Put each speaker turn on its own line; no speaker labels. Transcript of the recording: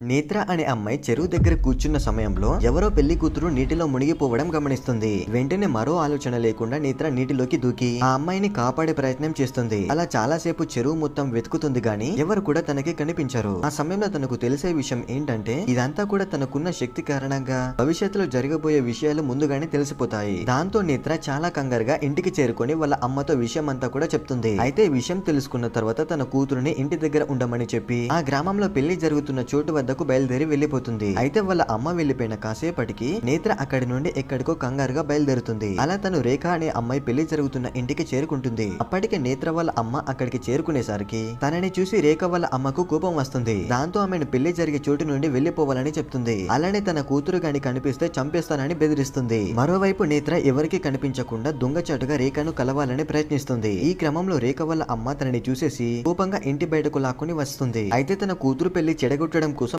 నేత్ర అనే అమ్మాయి చెరువు దగ్గర కూర్చున్న సమయంలో ఎవరో పెళ్ళి కూతురు నీటిలో మునిగిపోవడం గమనిస్తుంది. వెంటనే మరో ఆలోచన లేకుండా నేత్ర నీటిలోకి దూకి ఆ అమ్మాయిని కాపాడే ప్రయత్నం చేస్తుంది. అలా చాలా సేపు చెరువు మొత్తం వెతుకుతుంది గాని ఎవరు కూడా తనకి కనిపించరు. ఆ సమయంలో తనకు తెలిసే విషయం ఏంటంటే ఇదంతా కూడా తనకున్న శక్తి కారణంగా భవిష్యత్తులో జరగబోయే విషయాలు ముందుగానే తెలిసిపోతాయి. దాంతో నేత్ర చాలా కంగారుగా ఇంటికి చేరుకొని వాళ్ళ అమ్మతో విషయం అంతా కూడా చెప్తుంది. అయితే విషయం తెలుసుకున్న తర్వాత తన కూతురుని ఇంటి దగ్గర ఉండమని చెప్పి ఆ గ్రామంలో పెళ్ళి జరుగుతున్న చోటు వద్ద వద్దకు బయలుదేరి వెళ్ళిపోతుంది అయితే వాళ్ళ అమ్మ వెళ్ళిపోయిన కాసేపటికి నేత్ర అక్కడి నుండి ఎక్కడికో కంగారుగా బయలుదేరుతుంది. అలా తను రేఖ అనే అమ్మాయి పెళ్ళి జరుగుతున్న ఇంటికి చేరుకుంటుంది. అప్పటికే నేత్ర వాళ్ళ అమ్మ అక్కడికి చేరుకునేసరికి తనని చూసి రేఖ వాళ్ళ అమ్మకు కోపం వస్తుంది. దాంతో ఆమెను పెళ్ళి జరిగే చోటు నుండి వెళ్ళిపోవాలని చెప్తుంది. అలానే తన కూతురు గాని కనిపిస్తే చంపేస్తానని బెదిరిస్తుంది. మరోవైపు నేత్ర ఎవరికి కనిపించకుండా దొంగచాటుగా రేఖను కలవాలని ప్రయత్నిస్తుంది. ఈ క్రమంలో రేఖ వాళ్ళ అమ్మ తనని చూసేసి కోపంగా ఇంటి బయటకు లాక్కుని వస్తుంది. అయితే తన కూతురు పెళ్ళి చెడగొట్టడం కోసం